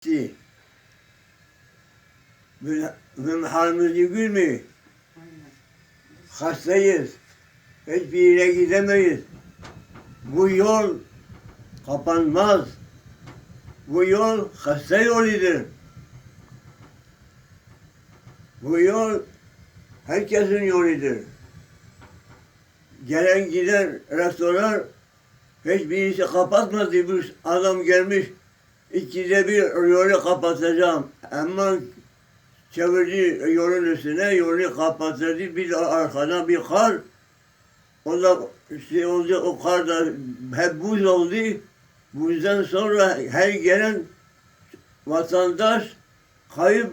Ki, Bizim, bizim halimizi gülmüyor. Hastayız. Hiçbir yere gidemeyiz. Bu yol kapanmaz. Bu yol hasta yoludur. Bu yol herkesin yoludur. Gelen giden restoran hiçbirisi kapatmadı. Bu adam gelmiş ikide bir yolu kapatacağım. Ama çevirdi yolun üstüne yolu kapatırdı. Bir arkadan bir kar. O da şey oldu, o kar da hep buz oldu. Buzdan sonra her gelen vatandaş kayıp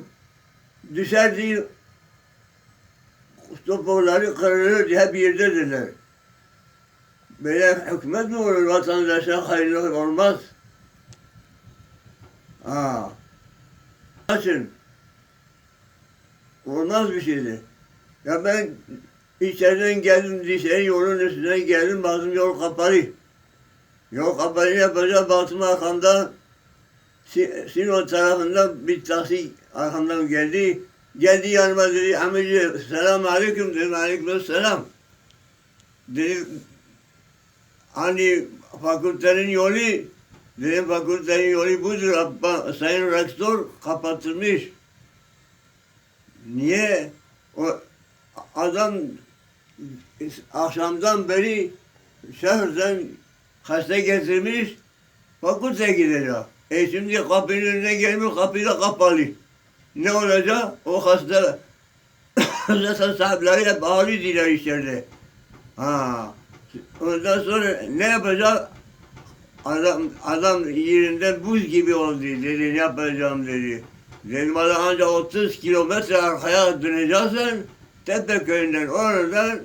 düşerdi. Topukları kırılır, hep yerdedirler. Böyle hükmet mi olur vatandaşa hayırlı olmaz? Ha. Açın. Olmaz bir şeydi. Ya ben içeriden geldim, dışarı yolun üstünden geldim, baktım yol kapalı. Yol kapalı yapacağım, baktım arkamda Si- Sinon tarafından bir taksi arkamdan geldi. Geldi yanıma dedi, amici selamun aleyküm dedim, aleyküm selam. Dedi, hani fakültenin yolu, dedim fakültenin yolu budur, Abba, sayın rektör kapatılmış. Niye? O adam akşamdan beri şehirden hasta getirmiş, fakülteye gidecek. E şimdi kapının önüne gelmiş, kapı da kapalı. Ne olacak? O hasta zaten sahipleriyle bağlıydılar içeride. Ha. Ondan sonra ne yapacak? Adam, adam yerinden buz gibi oldu dedi, ne yapacağım dedi. Dedim bana ancak 30 kilometre arkaya döneceksin, Tepeköy'ünden oradan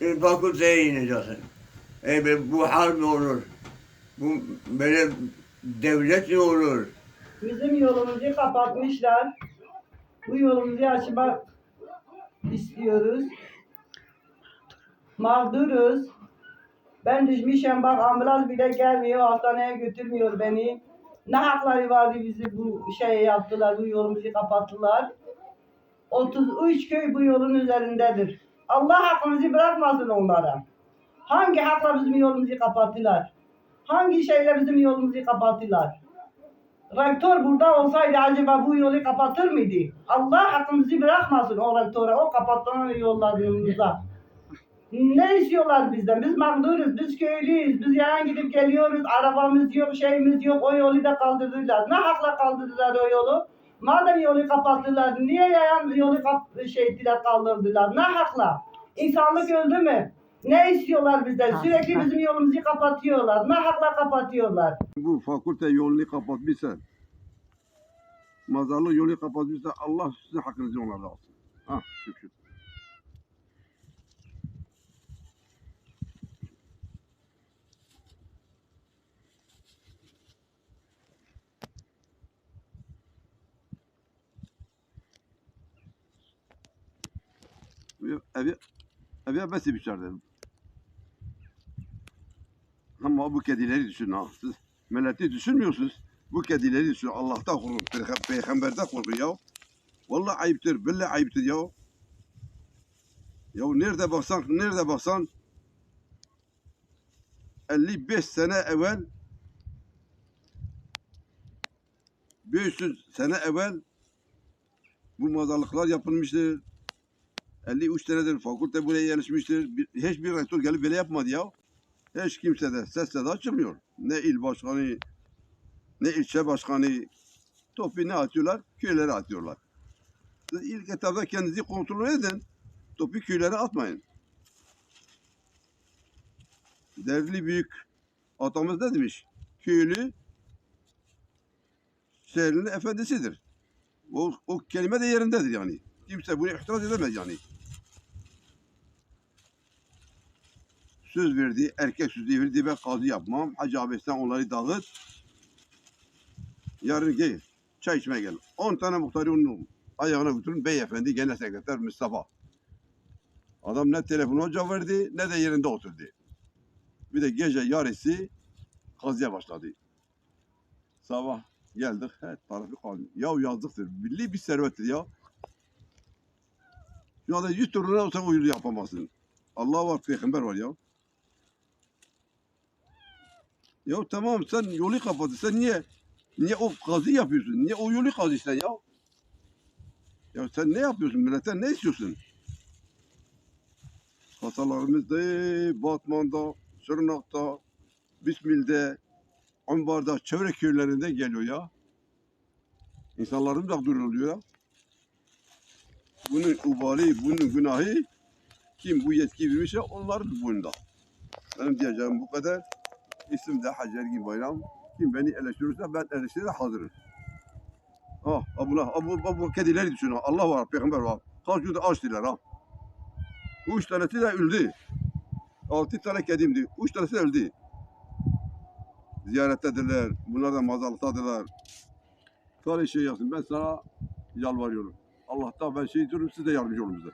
e, fakülteye ineceksin. E bu hal mi olur? Bu böyle devlet mi olur? Bizim yolumuzu kapatmışlar. Bu yolumuzu açmak istiyoruz. Mağduruz. Ben düşmüşüm bak ambulans bile gelmiyor, hastaneye götürmüyor beni. Ne hakları vardı bizi bu şey yaptılar, bu yolumuzu kapattılar. 33 köy bu yolun üzerindedir. Allah hakkımızı bırakmasın onlara. Hangi hakla bizim yolumuzu kapattılar? Hangi şeyle bizim yolumuzu kapattılar? Rektör burada olsaydı acaba bu yolu kapatır mıydı? Allah hakkımızı bırakmasın o rektöre, o kapatılan yollarımıza. Ne istiyorlar bizden? Biz mağduruz, biz köylüyüz, biz yayan gidip geliyoruz, arabamız yok, şeyimiz yok, o yolu da kaldırdılar. Ne hakla kaldırdılar o yolu? Madem yolu kapattılar, niye yayan yolu kap şey ettiler, kaldırdılar? Ne hakla? İnsanlık öldü mü? Ne istiyorlar bizden? Sürekli bizim yolumuzu kapatıyorlar. Ne hakla kapatıyorlar? bu fakülte yolunu kapatmışsa, mazarlık yolu kapatmışsa Allah sizin hakkınızı onlardan alsın. Ha şükür. Evi, evi besi biçerdim. Ama bu kedileri düşünün ha. Siz milleti düşünmüyorsunuz. Bu kedileri düşünün. Allah'tan korkun. Peyg- Peygamberden korkun ya. Vallahi ayıptır. Billahi ayıptır ya. Ya nerede baksan, nerede baksan 55 sene evvel 500 sene evvel bu mazarlıklar yapılmıştır. 53 senedir fakülte buraya yerleşmiştir. Bir, hiçbir rektör gelip böyle yapmadı ya. Hiç kimse de ses de çıkmıyor. Ne il başkanı, ne ilçe başkanı topu ne atıyorlar? Köylere atıyorlar. Siz ilk etapta kendinizi kontrol edin. Topu köylere atmayın. Değerli büyük atamız ne demiş? Köylü şehrin efendisidir. O, o kelime de yerindedir yani. Kimse bunu itiraz edemez yani. söz verdi, erkek sözü verdi ben kazı yapmam. Hacı abi sen onları dağıt. Yarın gel, çay içmeye gel. 10 tane muhtarı onun ayağına götürün. Beyefendi genel sekreter Mustafa. Adam ne telefonu cevap verdi ne de yerinde oturdu. Bir de gece yarısı kazıya başladı. Sabah Geldik her tarafı kalmıyor. Ya yazdıktır. Milli bir servettir ya. Anda 100 turuna olsa o yolu yapamazsın. Allah var, peygamber var ya. Ya tamam sen yolu kapattın. Sen niye niye o kazı yapıyorsun? Niye o yolu kaz işte ya? Ya sen ne yapıyorsun? Milletten ne istiyorsun? Kasalarımız da Batman'da, Sırnak'ta, Bismil'de, Ambar'da, çevre köylerinde geliyor ya. İnsanlarımız da duruluyor ya. Bunun ubali, bunun günahı kim bu yetki vermişse onların boyunda. Benim diyeceğim bu kadar. İsim de Hacer Gün Bayram. Kim beni eleştirirse ben eleştirire hazırım. Ah, abla, abu, abu kedileri düşün. ha. Allah var, peygamber var. Kaç gündür aç ha. Üç tanesi de öldü. Altı tane kedimdi. Üç tanesi de öldü. Ziyarettedirler. Bunlar da mazalıktadırlar. Sana şey yapsın. Ben sana yalvarıyorum. Allah'tan ben şey diyorum siz de yardımcı olun bize.